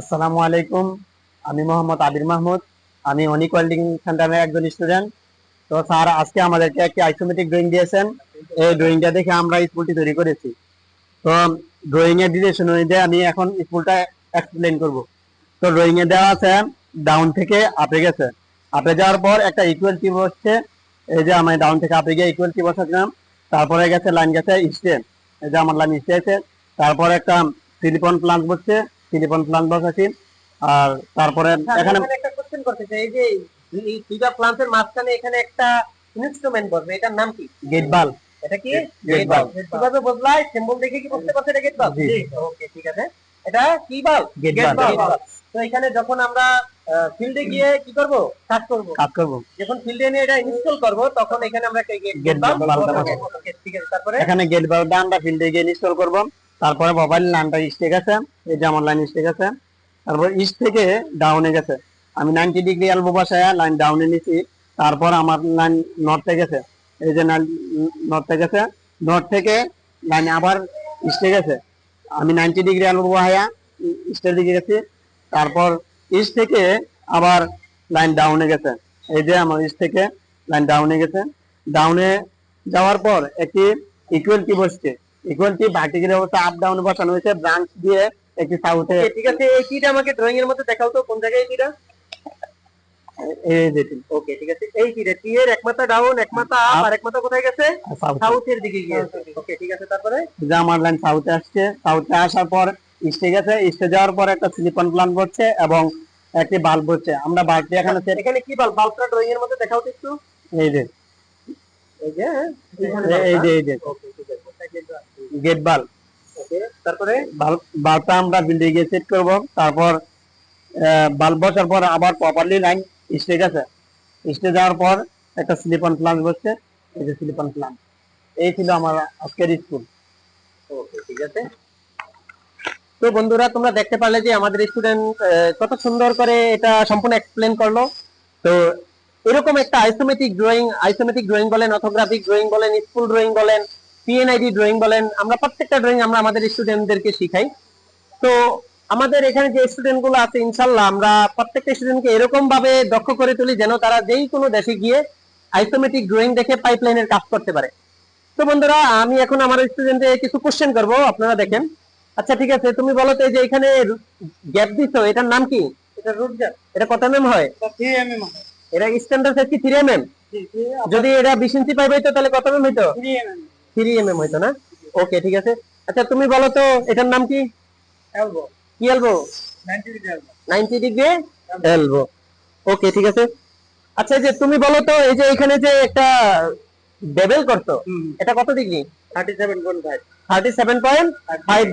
আসসালামু আলাইকুম। আমি মোহাম্মদ আবির মাহমুদ। আমি অনিক ওয়েল্ডিং সেন্টারের একজন স্টুডেন্ট। তো স্যার, আজকে আমাদেরকে একটি আইসোমেট্রিক ড্রয়িং দিয়েছেন। এই ড্রয়িংটা দেখে আমরা স্কুলটি তৈরি করেছি। তো ড্রয়িং এর ডিরেকশন অনুযায়ী আমি এখন স্কুলটা এক্সপ্লেন করব। তো ড্রয়িং এ দেওয়া আছে ডাউন থেকে আপে গেছে। আপে যাওয়ার পর একটা ইকুয়াল টি বসছে এই যে আমি ডাউন থেকে আপে গিয়ে ইকুয়াল টি বসাচ্ছিলাম তারপরে গেছে লাইন গেছে স্টেন এই যে আমার লাইন স্টে আছে। তারপর একটা সিলিকন প্লান্ট বসছে। সিলিকন প্লান্ট বসাচ্ছি আর তারপরে এখানে এখানে একটা কোশ্চেন করতে চাই এই যে এই দুইটা প্লান্টের মাঝখানে এখানে একটা ইনস্ট্রুমেন্ট বসবে এটার নাম কি? গেট বাল এটা কি? Gate bulb. কীভাবে বদলায়? সিম্বল দেখে কি বুঝতে পারছেন এটা গেট বাল্ব জি। ওকে ঠিক আছে। এটা কি Gate bulb. bulb। তো এখানে যখন আমরা ফিল্ডে গিয়ে কি করব? কাজ করব? কাজ করব। যখন ফিল্ডে নিয়ে এটা ইনস্টল করব তখন এখানে আমরা একটা গেট বাল্ব ঠিক আছে তারপরে? এখানে গেট বালটা আমরা ফিল্ডে গিয়ে ইনস্টল করব। তারপরে মোবাইল লাইনটা স্টেক আছে, এই যে আমার লাইন স্টেক আছে। তারপর ইস্ট থেকে ডাউনে গেছে। আমি নাইনটি ডিগ্রি এলবো বসায় লাইন ডাউনে নিছি। তারপর আমার লাইন নর্থে গেছে। এই যে লাইন নর্থে গেছে। নর্থ থেকে লাইন আবার ইস্টে গেছে। আমি নাইনটি ডিগ্রি এলবো বসায়া ইস্টের দিকে গেছি। তারপর ইস্ট থেকে আবার লাইন ডাউনে গেছে। এই যে আমার ইস্ট থেকে লাইন ডাউনে গেছে। ডাউনে যাওয়ার পর একটি ইকুয়াল টি বসছে ইকুয়াল টি ভার্টিক্যাল অবস্থা আপ ডাউন বসানো হয়েছে ব্রাঞ্চ দিয়ে একটি সাউথে ঠিক আছে এই কিটা আমাকে ড্রয়িং এর মধ্যে দেখাও তো কোন জায়গায় কিটা এই যেটি ওকে ঠিক আছে এই কিটা টি এর এক ডাউন এক আপ আর এক কোথায় গেছে? সাউথ সাউথের দিকে গিয়েছে। ওকে ঠিক আছে তারপরে? যে লাইন সাউথে আসছে। সাউথে আসার পর ইস্টে গেছে। ইস্টে যাওয়ার পর একটা সিলিকন প্লান্ট বসছে এবং একটি বাল্ব বসছে। আমরা বাল্বটি এখানে এখানে কি বাল্ব বাল্বটা ড্রয়িং এর মধ্যে দেখাও তো একটু। এই যে। এই যে হ্যাঁ, যে এই যে Okay, ঠিক আছে, কোথায় গেল? গেট বাল্ব তারপরে বাল্বটা আমরা বিল্ডিং গিয়ে সেট করব। তারপর বাল্ব বসার পর আবার প্রপারলি লাইন স্টে গেছে স্টে যাওয়ার পর একটা সিলিকন প্লান্ট বসছে। এই যে সিলিকন প্লান্ট এই ছিল আমার আজকের স্কুল ওকে ঠিক আছে। তো বন্ধুরা, তোমরা দেখতে পারলে যে আমাদের স্টুডেন্ট কত সুন্দর করে এটা সম্পূর্ণ এক্সপ্লেন করল। তো এরকম একটা আইসোমেট্রিক ড্রয়িং আইসোমেট্রিক ড্রয়িং বলেন অথোগ্রাফিক ড্রয়িং বলেন স্কুল ড্রয়িং বলেন P N I D drawing বলেন আমরা প্রত্যেকটা ড্রয়িং আমরা আমাদের স্টুডেন্টদেরকে শিখাই। তো আমাদের এখানে যে স্টুডেন্টগুলো আছে ইনশাল্লাহ আমরা প্রত্যেকটা স্টুডেন্টকে এরকম ভাবে দক্ষ করে তুলি যেন তারা যেই কোনো দেশে গিয়ে আইসোমেট্রিক ড্রয়িং দেখে পাইপলাইনের কাজ করতে পারে। তো বন্ধুরা আমি এখন আমার স্টুডেন্টে কিছু কোশ্চেন করব আপনারা দেখেন। আচ্ছা ঠিক আছে তুমি বলো তো এই যে এখানে গ্যাপ দিছো এটার নাম কি? এটা রুট গ্যাপ এটা কত এমএম হয়? থ্রি এম এম এটা স্ট্যান্ডার্ড সাইজ কি? 3 এমএম যদি এটা 20 ইঞ্চি পাইবে তো তাহলে কত এমএম হইতো? থ্রি এম এম হইতো না? ওকে ঠিক আছে। আচ্ছা তুমি বলো তো এটার নাম কি? এলবো কি elbow ninety degree elbow 90 degree elbow okay ঠিক আছে। আচ্ছা যে তুমি বলো তো এই যে এখানে যে একটা বেবেল করতো এটা কত degree? Thirty seven point five thirty seven point five